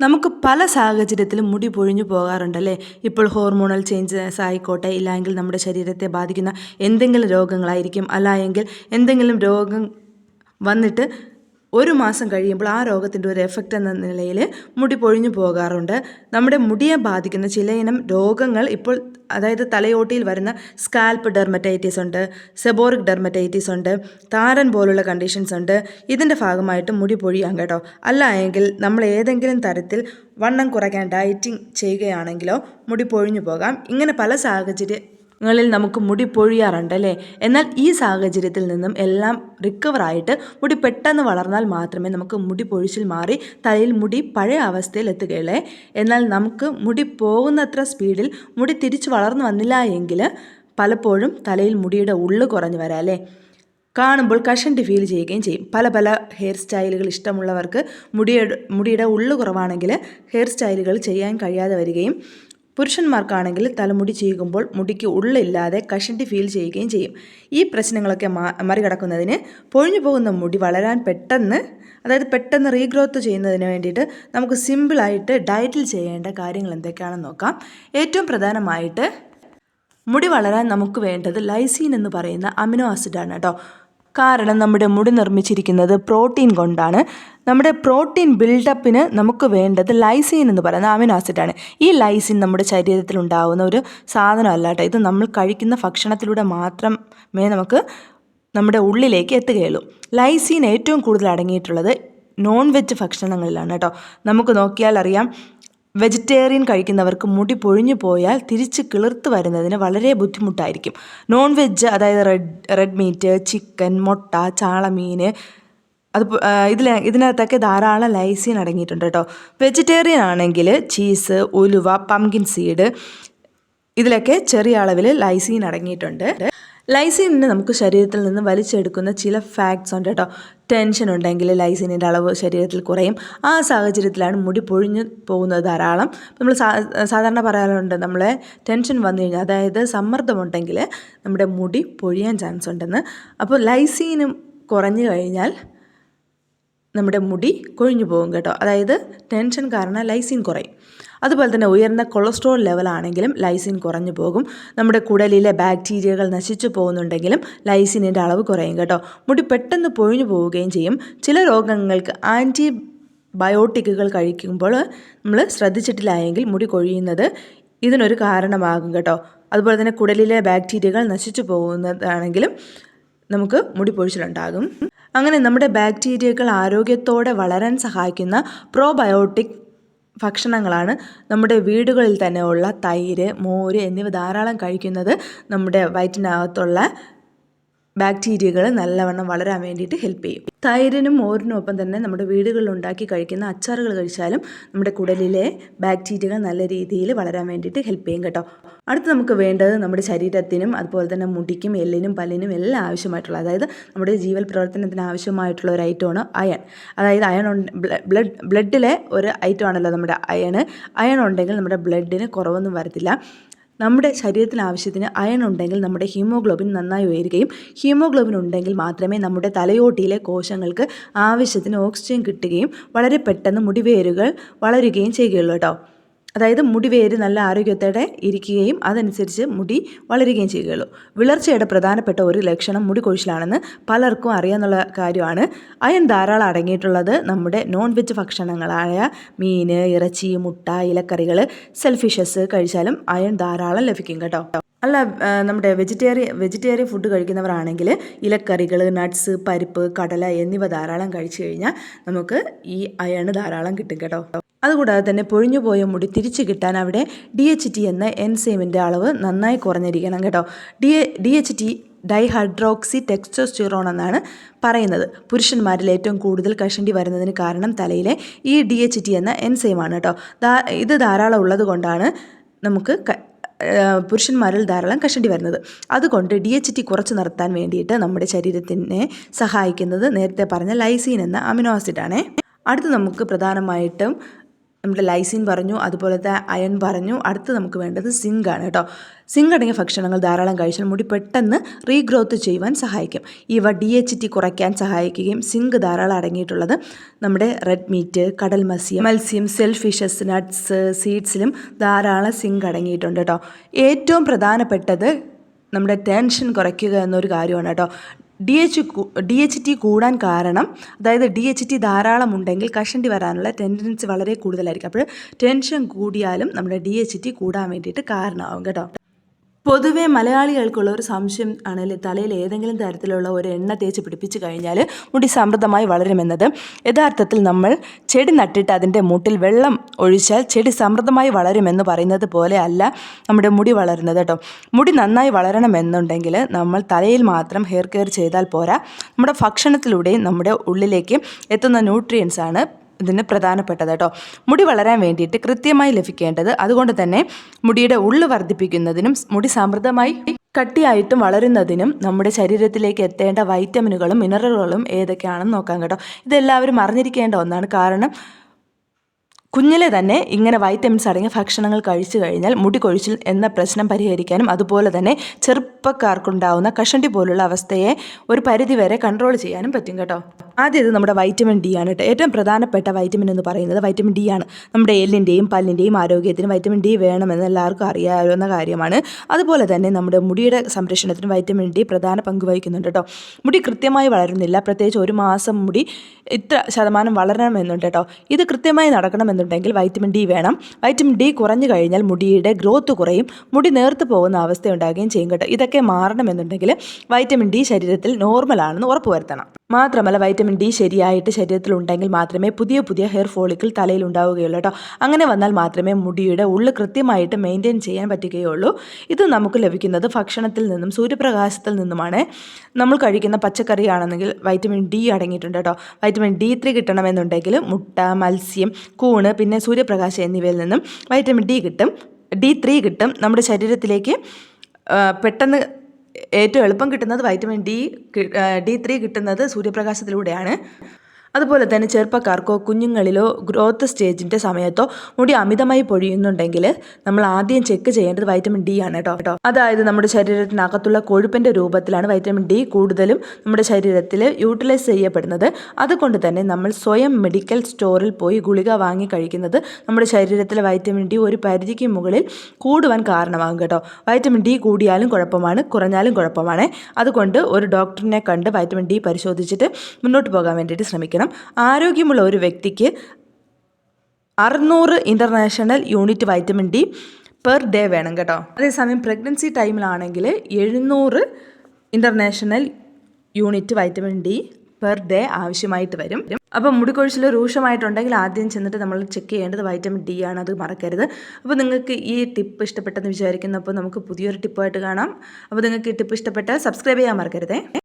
നമുക്ക് പല സാഹചര്യത്തിലും മുടി പൊഴിഞ്ഞു പോകാറുണ്ടല്ലേ? ഇപ്പോൾ ഹോർമോണൽ ചേഞ്ചസ് ആയിക്കോട്ടെ ഇല്ലെങ്കിൽ നമ്മുടെ ശരീരത്തെ ബാധിക്കുന്ന എന്തെങ്കിലും രോഗങ്ങളായിരിക്കും. അല്ല എങ്കിൽ എന്തെങ്കിലും രോഗം വന്നിട്ട് ഒരു മാസം കഴിയുമ്പോൾ ആ രോഗത്തിന്റെ ഒരു എഫക്റ്റ് എന്ന നിലയിൽ മുടി പൊഴിഞ്ഞു പോകാറുണ്ട്. നമ്മുടെ മുടിയെ ബാധിക്കുന്ന ചിലയിനം രോഗങ്ങൾ ഇപ്പോൾ അതായത് തലയോട്ടിയിൽ വരുന്ന സ്കാൽപ്പ് ഡെർമറ്റൈറ്റിസ് ഉണ്ട് സെബോറിക് ഡെർമറ്റൈറ്റിസ് ഉണ്ട് താരൻ പോലുള്ള കണ്ടീഷൻസ് ഉണ്ട്. ഇതിന്റെ ഭാഗമായിട്ട് മുടി പൊഴിയാം കേട്ടോ. അല്ല എങ്കിൽ നമ്മൾ ഏതെങ്കിലും തരത്തിൽ വണ്ണം കുറയ്ക്കാൻ ഡയറ്റിംഗ് ചെയ്യുകയാണെങ്കിലോ മുടി പൊഴിഞ്ഞു പോകാം. ഇങ്ങനെ പല സാഹചര്യങ്ങളിൽ നമുക്ക് മുടി പൊഴിയാറുണ്ട് അല്ലേ എന്നാൽ ഈ സാഹചര്യത്തിൽ നിന്നും എല്ലാം റിക്കവർ ആയിട്ട് മുടി പെട്ടെന്ന് വളർന്നാൽ മാത്രമേ നമുക്ക് മുടി പൊഴിച്ചിൽ മാറി തലയിൽ മുടി പഴയ അവസ്ഥയിൽ എത്തുകയുള്ളേ. എന്നാൽ നമുക്ക് മുടി പോകുന്നത്ര സ്പീഡിൽ മുടി തിരിച്ചു വളർന്നു വന്നില്ല എങ്കിൽ പലപ്പോഴും തലയിൽ മുടിയുടെ ഉള്ളു കുറഞ്ഞു വരാം അല്ലേ കാണുമ്പോൾ കഷണ്ടി ഫീൽ ചെയ്യുകയും ചെയ്യും. പല പല ഹെയർ സ്റ്റൈലുകൾ ഇഷ്ടമുള്ളവർക്ക് മുടിയുടെ മുടിയുടെ ഉള്ളു കുറവാണെങ്കിൽ ഹെയർ സ്റ്റൈലുകൾ ചെയ്യാൻ കഴിയാതെ വരികയും പുരുഷന്മാർക്കാണെങ്കിൽ തലമുടി ചീകുമ്പോൾ മുടിക്ക് ഉള്ളില്ലാതെ കഷണ്ടി ഫീൽ ചെയ്യുകയും ചെയ്യും. ഈ പ്രശ്നങ്ങളൊക്കെ മറികടക്കുന്നതിന് പൊഴിഞ്ഞു പോകുന്ന മുടി വളരാൻ പെട്ടെന്ന് അതായത് പെട്ടെന്ന് റീഗ്രോത്ത് ചെയ്യുന്നതിന് വേണ്ടിയിട്ട് നമുക്ക് സിമ്പിളായിട്ട് ഡയറ്റിൽ ചെയ്യേണ്ട കാര്യങ്ങൾ എന്തൊക്കെയാണെന്ന് നോക്കാം. ഏറ്റവും പ്രധാനമായിട്ട് മുടി വളരാൻ നമുക്ക് വേണ്ടത് ലൈസീൻ എന്ന് പറയുന്ന അമിനോ ആസിഡാണ് കേട്ടോ. കാരണം നമ്മുടെ മുടി നിർമ്മിച്ചിരിക്കുന്നത് പ്രോട്ടീൻ കൊണ്ടാണ്. നമ്മുടെ പ്രോട്ടീൻ ബിൽഡപ്പിന് നമുക്ക് വേണ്ടത് ലൈസീൻ എന്ന് പറയുന്ന അമിനോ ആസിഡാണ്. ഈ ലൈസിൻ നമ്മുടെ ശരീരത്തിൽ ഉണ്ടാകുന്ന ഒരു സാധനമല്ല ഇത് നമ്മൾ കഴിക്കുന്ന ഭക്ഷണത്തിലൂടെ മാത്രമേ നമുക്ക് നമ്മുടെ ഉള്ളിലേക്ക് എത്തുകയുള്ളൂ. ലൈസീൻ ഏറ്റവും കൂടുതൽ അടങ്ങിയിട്ടുള്ളത് നോൺ വെജ് ഭക്ഷണങ്ങളിലാണ് കേട്ടോ. നമുക്ക് നോക്കിയാൽ അറിയാം വെജിറ്റേറിയൻ കഴിക്കുന്നവർക്ക് മുടി പൊഴിഞ്ഞു പോയാൽ തിരിച്ച് കിളിർത്ത് വരുന്നതിന് വളരെ ബുദ്ധിമുട്ടായിരിക്കും. നോൺ വെജ് അതായത് റെഡ് റെഡ് മീറ്റ് ചിക്കൻ മുട്ട ചാളമീൻ അത് ഇതിൽ ഇതിനകത്തൊക്കെ ധാരാളം ലൈസിൻ അടങ്ങിയിട്ടുണ്ട് കേട്ടോ. വെജിറ്റേറിയൻ ആണെങ്കിൽ ചീസ് ഉലുവ പംകിൻ സീഡ് ഇതിലൊക്കെ ചെറിയ അളവിൽ ലൈസിൻ അടങ്ങിയിട്ടുണ്ട്. ലൈസീനിന് നമുക്ക് ശരീരത്തിൽ നിന്ന് വലിച്ചെടുക്കുന്ന ചില ഫാക്ട്സ് ഉണ്ട് കേട്ടോ. ടെൻഷൻ ഉണ്ടെങ്കിൽ ലൈസീനിന്റെ അളവ് ശരീരത്തിൽ കുറയും. ആ സാഹചര്യത്തിലാണ് മുടി പൊഴിഞ്ഞു പോകുന്നത് ധാരാളം. നമ്മൾ സാധാരണ പറയാറുണ്ട് നമ്മളെ ടെൻഷൻ വന്നു കഴിഞ്ഞാൽ അതായത് സമ്മർദ്ദമുണ്ടെങ്കിൽ നമ്മുടെ മുടി പൊഴിയാൻ ചാൻസ് ഉണ്ടെന്ന്. അപ്പോൾ ലൈസീനും കുറഞ്ഞു കഴിഞ്ഞാൽ നമ്മുടെ മുടി കൊഴിഞ്ഞു പോകും കേട്ടോ. അതായത് ടെൻഷൻ കാരണം ലൈസിൻ കുറയും. അതുപോലെ തന്നെ ഉയർന്ന കൊളസ്ട്രോൾ ലെവലാണെങ്കിലും ലൈസിൻ കുറഞ്ഞു പോകും. നമ്മുടെ കുടലിലെ ബാക്ടീരിയകൾ നശിച്ചു പോകുന്നുണ്ടെങ്കിലും ലൈസിനിന്റെ അളവ് കുറയും കേട്ടോ. മുടി പെട്ടെന്ന് പൊഴിഞ്ഞു പോവുകയും ചെയ്യും. ചില രോഗങ്ങൾക്ക് ആന്റി ബയോട്ടിക്കുകൾ കഴിക്കുമ്പോൾ നമ്മൾ ശ്രദ്ധിച്ചിട്ടില്ലായെങ്കിൽ മുടി കൊഴിയുന്നത് ഇതിനൊരു കാരണമാകും കേട്ടോ. അതുപോലെ തന്നെ കുടലിലെ ബാക്ടീരിയകൾ നശിച്ചു പോകുന്നതാണെങ്കിലും നമുക്ക് മുടി പൊഴിച്ചിലുണ്ടാകും. അങ്ങനെ നമ്മുടെ ബാക്ടീരിയകൾ ആരോഗ്യത്തോടെ വളരാൻ സഹായിക്കുന്ന പ്രോബയോട്ടിക് ഭക്ഷണങ്ങളാണ് നമ്മുടെ വീടുകളിൽ തന്നെ ഉള്ള തൈര് മോര് എന്നിവ ധാരാളം കഴിക്കുന്നത് നമ്മുടെ വയറ്റിനകത്തുള്ള ബാക്ടീരിയകൾ നല്ലവണ്ണം വളരാൻ വേണ്ടിയിട്ട് ഹെൽപ്പ് ചെയ്യും. തൈരിനും മോരിനും ഒപ്പം തന്നെ നമ്മുടെ വീടുകളിൽ ഉണ്ടാക്കി കഴിക്കുന്ന അച്ചാറുകൾ കഴിച്ചാലും നമ്മുടെ കുടലിലെ ബാക്ടീരിയകൾ നല്ല രീതിയിൽ വളരാൻ വേണ്ടിയിട്ട് ഹെൽപ്പ് ചെയ്യും കേട്ടോ. അടുത്ത് നമുക്ക് വേണ്ടത് നമ്മുടെ ശരീരത്തിനും അതുപോലെ തന്നെ മുടിക്കും എല്ലിനും പല്ലിനും എല്ലാം ആവശ്യമായിട്ടുള്ള അതായത് നമ്മുടെ ജീവൽ പ്രവർത്തനത്തിന് ആവശ്യമായിട്ടുള്ള ഒരു ഐറ്റമാണ് അയൺ. അതായത് അയൺ ബ്ലഡ് ബ്ലഡിലെ ഒരു ഐറ്റം ആണല്ലോ നമ്മുടെ അയൺ അയൺ ഉണ്ടെങ്കിൽ നമ്മുടെ ബ്ലഡിന് കുറവൊന്നും വരത്തില്ല. നമ്മുടെ ശരീരത്തിന് ആവശ്യത്തിന് അയൺ ഉണ്ടെങ്കിൽ നമ്മുടെ ഹീമോഗ്ലോബിൻ നന്നായി ഉയരുകയും ഹീമോഗ്ലോബിൻ ഉണ്ടെങ്കിൽ മാത്രമേ നമ്മുടെ തലയോട്ടിയിലെ കോശങ്ങൾക്ക് ആവശ്യത്തിന് ഓക്സിജൻ കിട്ടുകയും വളരെ പെട്ടെന്ന് മുടിവേരുകൾ വളരുകയും ചെയ്യുകയുള്ളൂ കേട്ടോ. അതായത് മുടി വേര് നല്ല ആരോഗ്യത്തോടെ ഇരിക്കുകയും അതനുസരിച്ച് മുടി വളരുകയും ചെയ്യുകയുള്ളൂ. വിളർച്ചയുടെ പ്രധാനപ്പെട്ട ഒരു ലക്ഷണം മുടി കൊഴിച്ചിലാണെന്ന് പലർക്കും അറിയാമെന്നുള്ള കാര്യമാണ്. അയൺ ധാരാളം അടങ്ങിയിട്ടുള്ളത് നമ്മുടെ നോൺ വെജ് ഭക്ഷണങ്ങളായ മീൻ ഇറച്ചി മുട്ട ഇലക്കറികൾ സെൽഫിഷസ് കഴിച്ചാലും അയൺ ധാരാളം ലഭിക്കും കേട്ടോ. അല്ല നമ്മുടെ വെജിറ്റേറിയൻ വെജിറ്റേറിയൻ ഫുഡ് കഴിക്കുന്നവരാണെങ്കിൽ ഇലക്കറികൾ നട്ട്സ് പരിപ്പ് കടല എന്നിവ ധാരാളം കഴിച്ചു കഴിഞ്ഞാൽ നമുക്ക് ഈ അയണ് ധാരാളം കിട്ടും കേട്ടോ. അതുകൂടാതെ തന്നെ പൊഴിഞ്ഞു പോയ മുടി തിരിച്ചു കിട്ടാൻ അവിടെ ഡി എച്ച് ടി എന്ന എൻസൈമിന്റെ അളവ് നന്നായി കുറഞ്ഞിരിക്കണം കേട്ടോ. D D H T dihydroxy testosterone എന്നാണ് പറയുന്നത്. പുരുഷന്മാരിൽ ഏറ്റവും കൂടുതൽ കഷണ്ടി വരുന്നതിന് കാരണം തലയിലെ ഈ ഡി എച്ച് ടി എന്ന എൻസൈമാണ് കേട്ടോ. ഇത് ധാരാളം ഉള്ളത് കൊണ്ടാണ് നമുക്ക് പുരുഷന്മാരിൽ ധാരാളം കഷണ്ടി വരുന്നത്. അതുകൊണ്ട് ഡി എച്ച് ടി കുറച്ച് നിർത്താൻ വേണ്ടിയിട്ട് നമ്മുടെ ശരീരത്തിനെ സഹായിക്കുന്നത് നേരത്തെ പറഞ്ഞ ലൈസീൻ എന്ന അമിനോ ആസിഡാണ്. അടുത്ത് നമുക്ക് പ്രധാനമായിട്ടും നമ്മുടെ ലൈസിൻ പറഞ്ഞു അതുപോലത്തെ അയൺ പറഞ്ഞു. അടുത്ത് നമുക്ക് വേണ്ടത് സിങ്ക് ആണ് കേട്ടോ. സിങ്ക് അടങ്ങിയ ഭക്ഷണങ്ങൾ ധാരാളം കഴിച്ചാൽ മുടി പെട്ടെന്ന് റീഗ്രോത്ത് ചെയ്യുവാൻ സഹായിക്കും. ഇവ ഡി എച്ച് ടി കുറയ്ക്കാൻ സഹായിക്കുകയും സിങ്ക് ധാരാളം അടങ്ങിയിട്ടുള്ളത് നമ്മുടെ റെഡ് മീറ്റ് കടൽ മത്സ്യം മത്സ്യം സെൽഫിഷസ് നട്ട്സ് സീഡ്സിലും ധാരാളം സിങ്ക് അടങ്ങിയിട്ടുണ്ട് കേട്ടോ. ഏറ്റവും പ്രധാനപ്പെട്ടത് നമ്മുടെ ടെൻഷൻ കുറയ്ക്കുക എന്നൊരു കാര്യമാണ് കേട്ടോ. D H D H T കൂടാൻ കാരണം അതായത് ഡി എച്ച് ടി ധാരാളം ഉണ്ടെങ്കിൽ കഷണ്ടി വരാനുള്ള ടെൻഡൻസി വളരെ കൂടുതലായിരിക്കും. അപ്പോൾ ടെൻഷൻ കൂടിയാലും നമ്മുടെ ഡി എച്ച് ടി കൂടാൻ വേണ്ടിയിട്ട് കാരണമാകും കേട്ടോ. പൊതുവേ മലയാളികൾക്കുള്ള ഒരു സംശയം ആണെങ്കിൽ തലയിൽ ഏതെങ്കിലും തരത്തിലുള്ള ഒരു എണ്ണ തേച്ച് പിടിപ്പിച്ച് കഴിഞ്ഞാൽ മുടി സമൃദ്ധമായി വളരുമെന്നത്. യഥാർത്ഥത്തിൽ നമ്മൾ ചെടി നട്ടിട്ട് അതിന്റെ മുട്ടിൽ വെള്ളം ഒഴിച്ചാൽ ചെടി സമൃദ്ധമായി വളരുമെന്ന് പറയുന്നത് പോലെ അല്ല നമ്മുടെ മുടി വളരുന്നത് കേട്ടോ. മുടി നന്നായി വളരണമെന്നുണ്ടെങ്കിൽ നമ്മൾ തലയിൽ മാത്രം ഹെയർ കെയർ ചെയ്താൽ പോരാ. നമ്മുടെ ഭക്ഷണത്തിലൂടെയും നമ്മുടെ ഉള്ളിലേക്ക് എത്തുന്ന ന്യൂട്രിയൻസ് ആണ് ഇതിന് പ്രധാനപ്പെട്ടത് കേട്ടോ. മുടി വളരാൻ വേണ്ടിയിട്ട് കൃത്യമായി ലഭിക്കേണ്ടത് അതുകൊണ്ട് തന്നെ മുടിയുടെ ഉള്ളു വർദ്ധിപ്പിക്കുന്നതിനും മുടി സമൃദ്ധമായി കട്ടിയായിട്ടും വളരുന്നതിനും നമ്മുടെ ശരീരത്തിലേക്ക് എത്തേണ്ട വൈറ്റമിനുകളും മിനറലുകളും ഏതൊക്കെയാണെന്ന് നോക്കാം കേട്ടോ. ഇതെല്ലാവരും അറിഞ്ഞിരിക്കേണ്ട ഒന്നാണ്. കാരണം കുഞ്ഞിലെ തന്നെ ഇങ്ങനെ വൈറ്റമിൻസ് അടങ്ങിയ ഭക്ഷണങ്ങൾ കഴിച്ചു കഴിഞ്ഞാൽ മുടി കൊഴിച്ചിൽ എന്ന പ്രശ്നം പരിഹരിക്കാനും അതുപോലെ തന്നെ ചെറുപ്പക്കാർക്കുണ്ടാവുന്ന കഷണ്ടി പോലുള്ള അവസ്ഥയെ ഒരു പരിധിവരെ കൺട്രോൾ ചെയ്യാനും പറ്റും കേട്ടോ. ആദ്യം ഇത് നമ്മുടെ വൈറ്റമിൻ ഡി ആണ് കേട്ടോ. ഏറ്റവും പ്രധാനപ്പെട്ട വൈറ്റമിൻ എന്ന് പറയുന്നത് വൈറ്റമിൻ ഡി ആണ്. നമ്മുടെ എല്ലിന്റെയും പല്ലിന്റെയും ആരോഗ്യത്തിന് വൈറ്റമിൻ ഡി വേണമെന്ന് എല്ലാവർക്കും അറിയാവുന്ന കാര്യമാണ്. അതുപോലെ തന്നെ നമ്മുടെ മുടിയുടെ സംരക്ഷണത്തിന് വൈറ്റമിൻ ഡി പ്രധാന പങ്ക് വഹിക്കുന്നുണ്ട് കേട്ടോ. മുടി കൃത്യമായി വളരുന്നില്ല. പ്രത്യേകിച്ച് ഒരു മാസം മുടി ഇത്ര ശതമാനം വളരണമെന്നുണ്ട് കേട്ടോ. ഇത് കൃത്യമായി നടക്കണമെന്നുണ്ടെങ്കിൽ വൈറ്റമിൻ ഡി വേണം. വൈറ്റമിൻ ഡി കുറഞ്ഞു കഴിഞ്ഞാൽ മുടിയുടെ ഗ്രോത്ത് കുറയും. മുടി നേർത്ത് പോകുന്ന അവസ്ഥ ഉണ്ടാകുകയും ചെയ്യും കേട്ടോ. ഇതൊക്കെ മാറണമെന്നുണ്ടെങ്കിൽ വൈറ്റമിൻ ഡി ശരീരത്തിൽ നോർമലാണെന്ന് ഉറപ്പുവരുത്തണം. മാത്രമല്ല വൈറ്റമിൻ ഡി ശരിയായിട്ട് ശരീരത്തിൽ ഉണ്ടെങ്കിൽ മാത്രമേ പുതിയ പുതിയ ഹെയർ ഫോളിക്കിൾ തലയിൽ ഉണ്ടാവുകയുള്ളൂ കേട്ടോ. അങ്ങനെ വന്നാൽ മാത്രമേ മുടിയുടെ ഉള്ളു കൃത്യമായിട്ട് മെയിന്റെയിൻ ചെയ്യാൻ പറ്റുകയുള്ളൂ. ഇത് നമുക്ക് ലഭിക്കുന്നത് ഭക്ഷണത്തിൽ നിന്നും സൂര്യപ്രകാശത്തിൽ നിന്നുമാണ്. നമ്മൾ കഴിക്കുന്ന പച്ചക്കറി ആണെന്നെങ്കിൽ വൈറ്റമിൻ ഡി അടങ്ങിയിട്ടുണ്ട് കേട്ടോ. വൈറ്റമിൻ ഡി ത്രീ കിട്ടണമെന്നുണ്ടെങ്കിൽ മുട്ട മത്സ്യം കൂണ് പിന്നെ സൂര്യപ്രകാശം എന്നിവയിൽ നിന്നും വൈറ്റമിൻ ഡി കിട്ടും. ഡി ത്രീ കിട്ടും. നമ്മുടെ ശരീരത്തിലേക്ക് പെട്ടെന്ന് ഏറ്റവും എളുപ്പം കിട്ടുന്നത് വൈറ്റമിൻ ഡി ഡി ത്രീ കിട്ടുന്നത് സൂര്യപ്രകാശത്തിലൂടെയാണ്. അതുപോലെ തന്നെ ചെറുപ്പക്കാർക്കോ കുഞ്ഞുങ്ങളിലോ ഗ്രോത്ത് സ്റ്റേജിന്റെ സമയത്തോ മുടി അമിതമായി പൊഴിയുന്നുണ്ടെങ്കിൽ നമ്മൾ ആദ്യം ചെക്ക് ചെയ്യേണ്ടത് വൈറ്റമിൻ ഡി ആണ് കേട്ടോ അതായത് നമ്മുടെ ശരീരത്തിനകത്തുള്ള കൊഴുപ്പിന്റെ രൂപത്തിലാണ് വൈറ്റമിൻ ഡി കൂടുതലും നമ്മുടെ ശരീരത്തിൽ യൂട്ടിലൈസ് ചെയ്യപ്പെടുന്നത്. അതുകൊണ്ട് തന്നെ നമ്മൾ സ്വയം മെഡിക്കൽ സ്റ്റോറിൽ പോയി ഗുളിക വാങ്ങി കഴിക്കുന്നത് നമ്മുടെ ശരീരത്തിലെ വൈറ്റമിൻ ഡി ഒരു പരിധിക്ക് മുകളിൽ കൂടുവാൻ കാരണമാകും കേട്ടോ. വൈറ്റമിൻ ഡി കൂടിയാലും കുഴപ്പമാണ് കുറഞ്ഞാലും കുഴപ്പമാണ്. അതുകൊണ്ട് ഒരു ഡോക്ടറിനെ കണ്ട് വൈറ്റമിൻ ഡി പരിശോധിച്ചിട്ട് മുന്നോട്ട് പോകാൻ വേണ്ടിയിട്ട് ശ്രമിക്കണം. ആരോഗ്യമുള്ള ഒരു വ്യക്തിക്ക് അറുന്നൂറ് international unit vitamin D per day വേണം കേട്ടോ. അതേസമയം പ്രഗ്നൻസി ടൈമിലാണെങ്കിൽ എഴുന്നൂറ് international unit vitamin D per day ആവശ്യമായിട്ട് വരും. അപ്പോൾ മുടിക്കൊഴിച്ചിൽ രൂക്ഷമായിട്ടുണ്ടെങ്കിൽ ആദ്യം ചെന്നിട്ട് നമ്മൾ ചെക്ക് ചെയ്യേണ്ടത് വൈറ്റമിൻ ഡി ആണ് അത് മറക്കരുത്. അപ്പോൾ നിങ്ങൾക്ക് ഈ ടിപ്പ് ഇഷ്ടപ്പെട്ടെന്ന് വിചാരിക്കുന്നു. അപ്പോൾ നമുക്ക് പുതിയൊരു ടിപ്പായിട്ട് കാണാം. അപ്പോൾ നിങ്ങൾക്ക് ഈ ടിപ്പ് ഇഷ്ടപ്പെട്ടാൽ സബ്സ്ക്രൈബ് ചെയ്യാൻ മറക്കരുതേ.